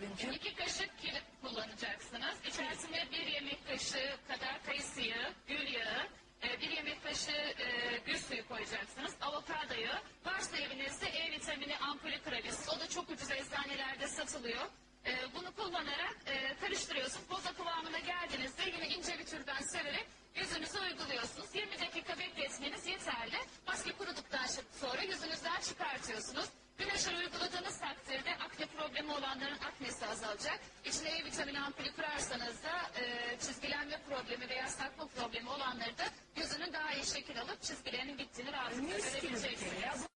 Pervin'ciğim. İki kaşık kilit kullanacaksınız. İçerisine bir yemek kaşığı kadar kayısı yağı, gül yağı, e, bir yemek kaşığı e, gül suyu koyacaksınız. Avokado yağı. Varsa evinizde E vitamini ampulü kraliz. O da çok ucuz eczanelerde satılıyor. E, bunu kullanarak e, karıştırıyorsunuz. Boza kıvamına geldiğinizde yine ince bir türden severek yüzünüze uyguluyorsunuz. 20 dakika bekletmeniz yeterli. Maske kuruduktan sonra yüzünüzden çıkartıyorsunuz. Güneşe uyguladığınız takdirde azalacak. İçine E vitamini ampulü kurarsanız da e, çizgilenme problemi veya sarkma problemi olanları da yüzünün daha iyi şekil alıp çizgilerinin bittiğini rahatlıkla görebileceksiniz.